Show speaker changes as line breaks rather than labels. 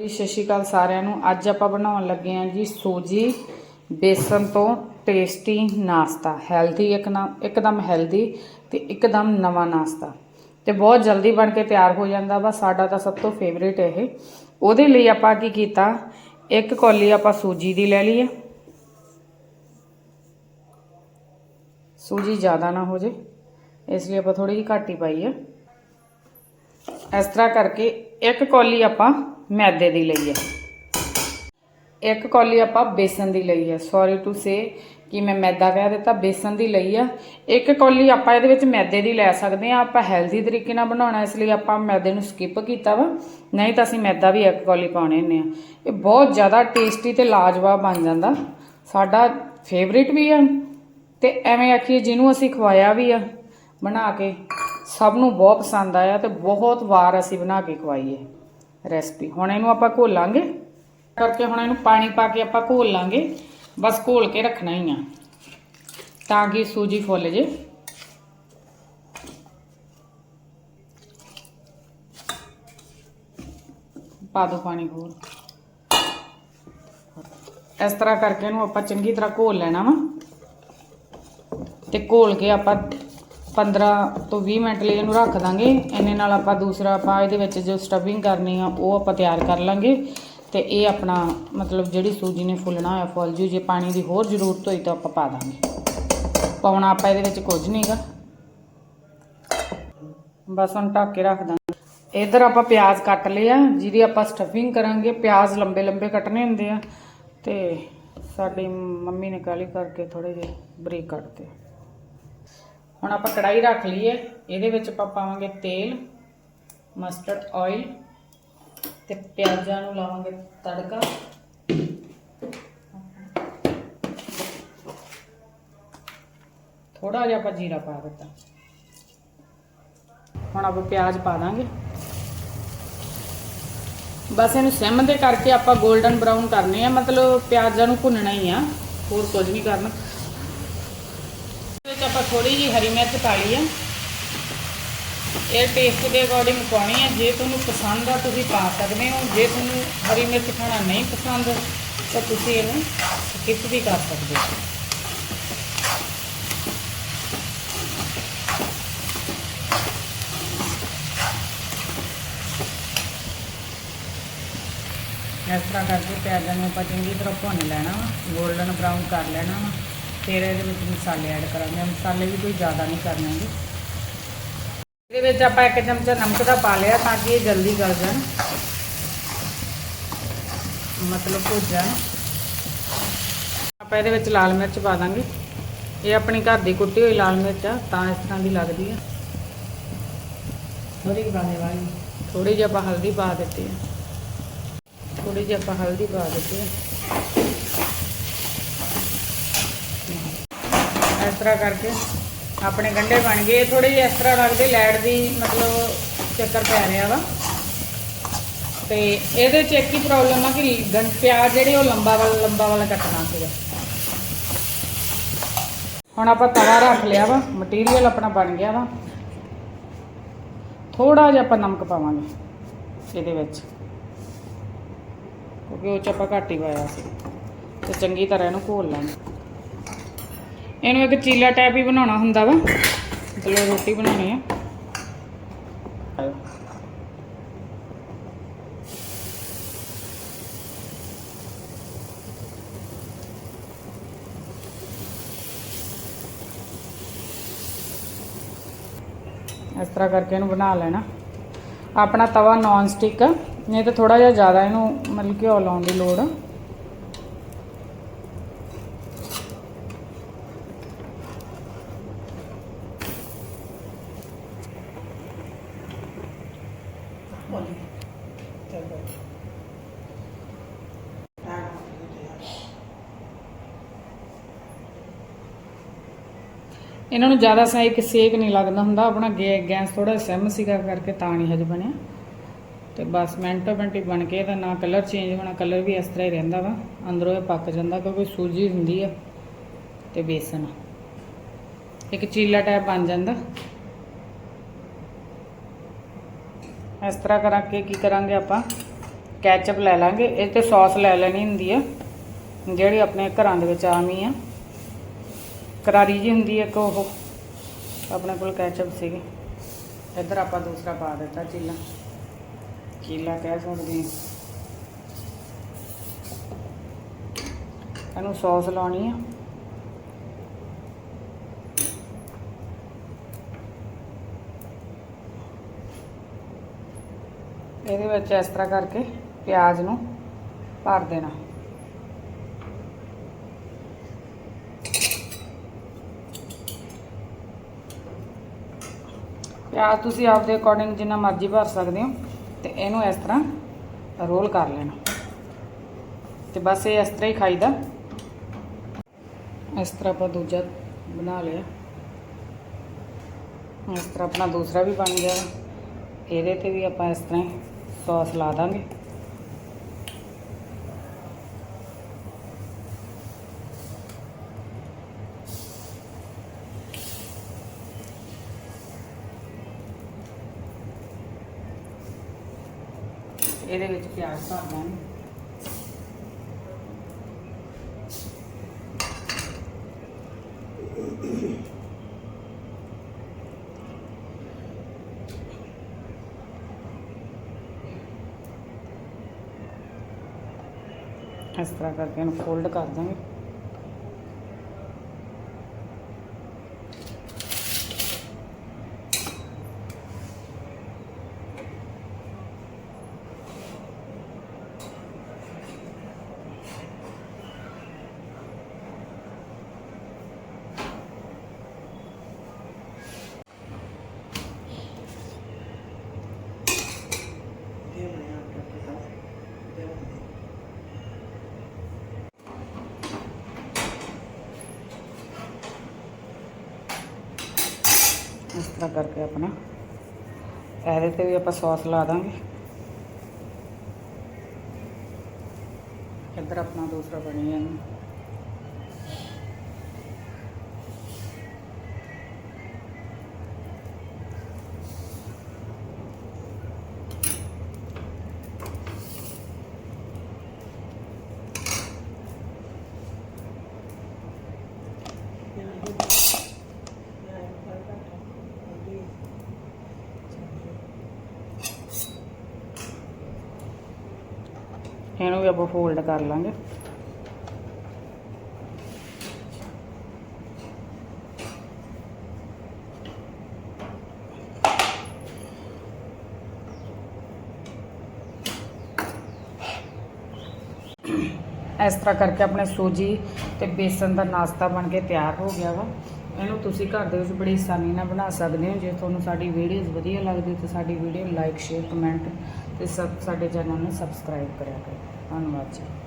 ਜੀ, ਸਤਿ ਸ਼੍ਰੀ ਅਕਾਲ ਸਾਰਿਆਂ ਨੂੰ। ਅੱਜ ਆਪਾਂ ਬਣਾਉਣ ਲੱਗੇ ਹਾਂ ਜੀ ਸੂਜੀ ਬੇਸਨ ਤੋਂ ਟੇਸਟੀ ਨਾਸ਼ਤਾ ਹੈਲਦੀ ਇੱਕਦਮ ਇੱਕਦਮ ਹੈਲਦੀ ਤੇ ਇੱਕਦਮ ਨਵਾਂ ਨਾਸ਼ਤਾ। ਤੇ ਬਹੁਤ ਜਲਦੀ ਬਣ ਕੇ ਤਿਆਰ ਹੋ ਜਾਂਦਾ ਵਾ। ਸਾਡਾ ਤਾਂ ਸਭ ਤੋਂ ਫੇਵਰੇਟ ਇਹ। ਉਹਦੇ ਲਈ ਆਪਾਂ ਕੀ ਕੀਤਾ, ਇੱਕ ਕੌਲੀ ਆਪਾਂ ਸੂਜੀ ਦੀ ਲੈ ਲਈ ਹੈ ਸੂਜੀ ਜ਼ਿਆਦਾ ਨਾ ਹੋ ਜੇ। ਇਸ ਲਈ ਆਪਾਂ ਥੋੜੀ ਜਿਹੀ ਘੱਟ ਹੀ ਪਾਈ ਹੈ ਇਸ ਤਰ੍ਹਾਂ ਕਰਕੇ ਇੱਕ ਕੌਲੀ ਆਪਾਂ ਮੈਦੇ ਦੀ ਲਈ ਹੈ। ਇੱਕ ਕੌਲੀ ਆਪਾਂ ਬੇਸਨ ਦੀ ਲਈ ਹੈ। ਸੌਰੀ ਟੂ ਸੇ ਕਿ ਮੈਂ ਮੈਦਾ ਕਹਿ ਦਿੱਤਾ, ਬੇਸਨ ਦੀ ਲਈ ਆ। ਇੱਕ ਕੌਲੀ ਆਪਾਂ ਇਹਦੇ ਵਿੱਚ ਮੈਦੇ ਦੀ ਲੈ ਸਕਦੇ ਆ ਆਪਾਂ ਹੈਲਦੀ ਤਰੀਕੇ ਨਾਲ ਬਣਾਉਣਾ, ਇਸ ਲਈ ਆਪਾਂ ਮੈਦੇ ਨੂੰ ਸਕਿਪ ਕੀਤਾ ਵਾ। ਨਹੀਂ ਤਾਂ ਅਸੀਂ ਮੈਦਾ ਵੀ ਇੱਕ ਕੌਲੀ ਪਾਉਣੇ ਹੁੰਦੇ ਆ ਇਹ ਬਹੁਤ ਜ਼ਿਆਦਾ ਟੇਸਟੀ ਤੇ ਲਾਜਵਾਬ ਬਣ ਜਾਂਦਾ। ਸਾਡਾ ਫੇਵਰਿਟ ਵੀ ਆ ਤੇ ਐਵੇਂ ਆਖੀਏ ਜਿਹਨੂੰ ਅਸੀਂ ਖਵਾਇਆ ਵੀ ਆ, ਬਣਾ ਕੇ ਸਭ ਨੂੰ ਬਹੁਤ ਪਸੰਦ ਆਇਆ ਤੇ ਬਹੁਤ ਵਾਰ ਅਸੀਂ ਬਣਾ ਕੇ ਖਵਾਈਏ ਰੈਸਪੀ। ਹੁਣ ਇਹਨੂੰ ਆਪਾਂ ਘੋਲਾਂਗੇ ਕਰਕੇ ਹੁਣ ਇਹਨੂੰ ਪਾਣੀ ਪਾ ਕੇ ਆਪਾਂ ਘੋਲ ਲਾਂਗੇ। ਬਸ ਘੋਲ ਕੇ ਰੱਖਣਾ ਹੀ ਆ। ਤਾਂ ਕਿ ਸੂਜੀ ਫੁੱਲ ਜੇ। ਪਾ ਦੋ ਪਾਣੀ ਹੋਰ। ਇਸ ਤਰ੍ਹਾਂ ਕਰਕੇ ਇਹਨੂੰ ਆਪਾਂ ਚੰਗੀ ਤਰ੍ਹਾਂ ਘੋਲ ਲੈਣਾ ਵਾ। ਤੇ ਘੋਲ ਕੇ ਆਪਾਂ 15 ਤੋਂ 20 ਮਿੰਟ ਲਈ ਇਹਨੂੰ ਰੱਖ ਦਾਂਗੇ। ਇੰਨੇ ਨਾਲ ਆਪਾਂ ਦੂਸਰਾ ਆਪਾਂ ਇਹਦੇ ਵਿੱਚ ਜੋ ਸਟਫਿੰਗ ਕਰਨੀ ਆ, ਉਹ ਆਪਾਂ ਤਿਆਰ ਕਰ ਲਾਂਗੇ। ਤੇ ਇਹ ਆਪਣਾ ਮਤਲਬ ਜਿਹੜੀ ਸੂਜੀ ਨੇ ਫੁੱਲਣਾ ਹੋਇਆ ਫੁੱਲ ਜੂ, ਜੇ ਪਾਣੀ ਦੀ ਹੋਰ ਜ਼ਰੂਰਤ ਹੋਈ ਤਾਂ ਆਪਾਂ ਪਾ ਦਾਂਗੇ। ਪਾਉਣਾ ਆਪਾਂ ਇਹਦੇ ਵਿੱਚ ਕੁਝ ਨਹੀਂਗਾ ਬਸ ਹੁਣ ਢੱਕ ਕੇ ਰੱਖ ਦਾਂਗੇ। ਇਧਰ ਆਪਾਂ ਪਿਆਜ਼ ਕੱਟ ਲਏ ਆ, ਜਿਹਦੀ ਆਪਾਂ ਸਟਫਿੰਗ ਕਰਾਂਗੇ। ਪਿਆਜ਼ ਲੰਬੇ ਲੰਬੇ ਕੱਟਨੇ ਹੁੰਦੇ ਆ। ਤੇ ਸਾਡੀ ਮੰਮੀ ਨੇ ਕਾਲੀ ਕਰਕੇ ਥੋੜੇ ਜਿਹੇ ਬਰੀਕ ਕੱਟਤੇ। ਹੁਣ ਆਪਾਂ ਕੜਾਈ ਰੱਖ ਲਈਏ। ਇਹਦੇ ਵਿੱਚ ਆਪਾਂ ਪਾਵਾਂਗੇ ਤੇਲ ਮਸਟਰਡ ਆਇਲ ਤੇ ਪਿਆਜ਼ਾਂ ਨੂੰ ਲਾਵਾਂਗੇ ਤੜਕਾ। ਥੋੜਾ ਜਿਹਾ ਆਪਾਂ ਜੀਰਾ ਪਾ ਦਿੱਤਾ। ਹੁਣ ਆਪਾਂ ਪਿਆਜ਼ ਪਾ ਦਾਂਗੇ। ਬਸ ਇਹਨੂੰ ਸਿਮ ਦੇ ਕਰਕੇ ਆਪਾਂ 골ਡਨ ਬਰਾਊਨ ਕਰਨੇ ਆ। ਮਤਲਬ ਪਿਆਜ਼ਾਂ ਨੂੰ ਭੁੰਨਣਾ ਹੀ ਆ। ਹੋਰ ਕੁਝ ਨਹੀਂ ਕਰਨਾ। ਵਿੱਚ ਆਪਾਂ ਥੋੜੀ ਜੀ ਹਰੀ ਮਿਰਚ ਪਾ ਲਈ ਆ। ਇਹ ਟੇਸਟ ਦੇ ਅਕੋਰਡਿੰਗ ਪਾਉਣੀ ਹੈ ਜੇ ਤੁਹਾਨੂੰ ਪਸੰਦ ਆ, ਤੁਸੀਂ ਪਾ ਸਕਦੇ ਹੋ। ਜੇ ਤੁਹਾਨੂੰ ਹਰੀ ਮਿਰਚ ਖਾਣਾ ਨਹੀਂ ਪਸੰਦ, ਤਾਂ ਤੁਸੀਂ ਇਹਨੂੰ ਸਕਿਪ ਵੀ ਕਰ ਸਕਦੇ ਹੋ। ਇਸ ਤਰ੍ਹਾਂ ਕਰਕੇ ਪਿਆਜ਼ਾਂ ਨੂੰ ਆਪਾਂ ਚੰਗੀ ਤਰ੍ਹਾਂ ਭੁੰਨ ਲੈਣਾ ਵਾ। 골ਡਨ ਬਰਾਊਨ ਕਰ ਲੈਣਾ ਵਾ। ਫਿਰ ਇਹਦੇ ਵਿੱਚ ਮਸਾਲੇ ਐਡ ਕਰਾਂਗੇ। ਮਸਾਲੇ ਵੀ ਕੋਈ ਜ਼ਿਆਦਾ ਨਹੀਂ ਕਰਨਾਂਗੇ। ਇਹਦੇ ਵਿੱਚ ਆਪਾਂ ਇੱਕ ਚਮਚਾ ਨਮਕ ਦਾ ਪਾ ਲਿਆ ਤਾਂ ਕਿ ਇਹ ਜਲਦੀ ਗਲ ਜਾਣ। ਮਤਲਬ ਭੁੱਜ ਜਾਣ। ਆਪਾਂ ਇਹਦੇ ਵਿੱਚ ਲਾਲ ਮਿਰਚ ਪਾ ਦਾਂਗੇ। ਇਹ ਆਪਣੀ ਘਰ ਦੀ ਕੁੱਟੀ ਹੋਈ ਲਾਲ ਮਿਰਚ ਆ ਤਾਂ ਇਸ ਤਰ੍ਹਾਂ ਦੀ ਲੱਗਦੀ ਆ।
ਥੋੜੀ ਬਾਣੇ ਵਾਲੀ।
ਥੋੜੀ ਜਿਹੀ ਆਪਾਂ ਹਲਦੀ ਪਾ ਦਿੱਤੀ ਆ। ਥੋੜੀ ਜਿਹੀ ਆਪਾਂ ਹਲਦੀ ਪਾ ਦਿੱਤੀ ਆ ਇਸ ਤਰ੍ਹਾਂ ਕਰਕੇ ਆਪਣੇ ਗੰਡੇ ਬਣ ਗਏ। ਥੋੜੇ ਜਿਹੇ ਇਸ ਤਰ੍ਹਾਂ ਲੱਗਦੇ ਲੈਟ ਦੀ ਮਤਲਬ ਚੱਕਰ ਪੈ ਰਿਹਾ ਵਾ। ਤੇ ਇਹਦੇ ਚ ਇੱਕ ਹੀ ਪ੍ਰੋਬਲਮ ਆ ਕਿ ਗੰ, ਪਿਆਜ਼ ਜਿਹੜੇ ਉਹ ਲੰਬਾ ਵਾਲਾ ਲੰਬਾ ਵਾਲਾ ਕੱਟਣਾ ਸੀਗਾ। ਹੁਣ ਆਪਾਂ ਤਵਾ ਰੱਖ ਲਿਆ ਵਾ ਮਟੀਰੀਅਲ ਆਪਣਾ ਬਣ ਗਿਆ ਵਾ। ਥੋੜਾ ਜਿਹਾ ਆਪਾਂ ਨਮਕ ਪਾਵਾਂਗੇ ਇਹਦੇ ਵਿੱਚ। ਕਿਉਂਕਿ ਉਹ ਚ ਆਪਾਂ ਘੱਟ ਹੀ ਪਾਇਆ ਸੀ। ਤੇ ਚੰਗੀ ਤਰ੍ਹਾਂ ਇਹਨੂੰ ਘੋਲ ਲਾਂਗੇ। ਇਹਨੂੰ ਇੱਕ ਚੀਲਾ ਟਾਈਪ ਹੀ ਬਣਾਉਣਾ ਹੁੰਦਾ ਵਾ। ਮਤਲਬ ਰੋਟੀ ਬਣਾਉਣੀ ਆ। ਇਸ ਤਰ੍ਹਾਂ ਕਰਕੇ ਇਹਨੂੰ ਬਣਾ ਲੈਣਾ। ਆਪਣਾ ਤਵਾ ਨਾਨ ਸਟਿਕ ਨਹੀਂ ਤਾਂ ਥੋੜਾ ਜਿਹਾ ਜ਼ਿਆਦਾ ਇਹਨੂੰ ਮਤਲਬ ਘਿਓ ਲਾਉਣ ਦੀ ਲੋੜ। ਆ
ਬੋਲੀ ਚੱਲ
ਇਹਨਾਂ ਨੂੰ ਜ਼ਿਆਦਾ ਸਾਈਕ ਸੇਕ ਨਹੀਂ ਲੱਗਦਾ ਹੁੰਦਾ। ਆਪਣਾ ਗੈ- ਗੈਸ ਥੋੜਾ ਸਿਮ ਸੀਗਾ ਕਰਕੇ ਤਾਂ ਨਹੀਂ ਹਜ ਬਣਿਆ। ਤੇ ਬਸ ਮਿੰਟੋ ਮਿੰਟ ਹੀ ਬਣ ਕੇ ਇਹਦਾ ਨਾ ਕਲਰ ਚੇਂਜ ਹੋਣਾ। ਕਲਰ ਵੀ ਇਸ ਤਰ੍ਹਾਂ ਹੀ ਰਹਿੰਦਾ ਵਾ। ਅੰਦਰੋਂ ਇਹ ਪੱਕ ਜਾਂਦਾ ਕਿਉਂਕਿ ਸੂਜੀ ਹੁੰਦੀ ਆ ਤੇ ਬੇਸਨ। ਇੱਕ ਚੀਲਾ ਟਾਈਪ ਬਣ ਜਾਂਦਾ। ਇਸ ਤਰ੍ਹਾਂ ਕਰਾਂਗੇ, ਕੀ ਕਰਾਂਗੇ ਆਪਾਂ? ਕੈਚਅਪ ਲੈ ਲਾਂਗੇ। ਇਹ ਤੇ ਸੌਸ ਲੈ ਲੈਣੀ ਹੁੰਦੀ ਆ, ਜਿਹੜੀ ਆਪਣੇ ਘਰਾਂ ਦੇ ਵਿੱਚ ਆਮ ਹੀ ਆ। ਕਰਾਰੀ ਜੀ ਹੁੰਦੀ ਹੈ ਇੱਕ ਉਹ, ਆਪਣੇ ਕੋਲ ਕੈਚਅਪ ਸੀਗੇ। ਇੱਧਰ ਆਪਾਂ ਦੂਸਰਾ ਪਾ ਦਿੱਤਾ, ਚੀਲਾ। ਚੀਲਾ ਕਹਿ ਸਕਦੇ ਹਾਂ ਇਹਨੂੰ ਸੌਸ ਲਾਉਣੀ ਆ। ਇਹਦੇ ਵਿੱਚ ਇਸ ਤਰ੍ਹਾਂ ਕਰਕੇ ਪਿਆਜ਼ ਨੂੰ ਭਰ ਦੇਣਾ। ਪਿਆਜ਼ ਤੁਸੀਂ ਆਪਦੇ ਅਕੋਰਡਿੰਗ ਜਿੰਨਾ ਮਰਜ਼ੀ ਭਰ ਸਕਦੇ ਹੋ ਤੇ ਇਹਨੂੰ ਇਸ ਤਰ੍ਹਾਂ ਰੋਲ ਕਰ ਲੈਣਾ। ਤੇ ਬਸ ਇਹ ਇਸ ਤਰ੍ਹਾਂ ਹੀ ਖਾਈਦਾ। ਇਸ ਤਰ੍ਹਾਂ ਆਪਾਂ ਦੂਜਾ ਬਣਾ ਲਿਆ। ਇਸ ਤਰ੍ਹਾਂ ਆਪਣਾ ਦੂਸਰਾ ਵੀ ਬਣ ਗਿਆ। ਇਹਦੇ ਤੇ ਵੀ ਆਪਾਂ ਇਸ ਤਰ੍ਹਾਂ ਹੀ ਸੌਸ ਲਾ ਦਾਂਗੇ। ਇਹਦੇ ਵਿੱਚ ਪਿਆਜ਼ ਭਰ ਦਾਂਗੇ। ਇਸ ਤਰ੍ਹਾਂ ਕਰਕੇ ਇਹਨੂੰ ਫੋਲਡ ਕਰ ਦਾਂਗੇ
ਇਹ ਬਣਿਆ ਆਪਣਾ ਪਤਾ ਇਹ ਬਣਿਆ
ਇਸ ਤਰ੍ਹਾਂ ਕਰਕੇ ਆਪਣਾ। ਇਹਦੇ ਤੇ ਵੀ ਆਪਾਂ ਸੌਸ ਲਾ ਦਾਂਗੇ। ਇੱਧਰ ਆਪਣਾ ਦੂਸਰਾ ਬਣੀ ਜਾਂਦਾ ਇਹਨੂੰ ਵੀ ਆਪਾਂ ਫੋਲਡ ਕਰ ਲਾਂਗੇ। ਇਸ ਤਰ੍ਹਾਂ ਕਰਕੇ ਆਪਣੇ ਸੂਜੀ ਤੇ ਬੇਸਨ ਦਾ ਨਾਸ਼ਤਾ ਬਣ ਕੇ ਤਿਆਰ ਹੋ ਗਿਆ ਵਾ। ਇਹਨੂੰ ਤੁਸੀਂ ਘਰ ਦੇ ਵਿੱਚ ਬੜੀ ਆਸਾਨੀ ਨਾਲ ਬਣਾ ਸਕਦੇ ਹੋ। ਜੇ ਤੁਹਾਨੂੰ ਸਾਡੀ ਵੀਡੀਓਜ਼ ਵਧੀਆ ਲੱਗਦੀ, ਤਾਂ ਸਾਡੀ ਵੀਡੀਓ ਲਾਈਕ ਸ਼ੇਅਰ ਕਮੈਂਟ ਤੇ ਸਬ ਸਾਡੇ ਚੈਨਲ ਨੂੰ ਸਬਸਕ੍ਰਾਈਬ ਕਰਿਆ ਕਰੋ। ਧੰਨਵਾਦ ਜੀ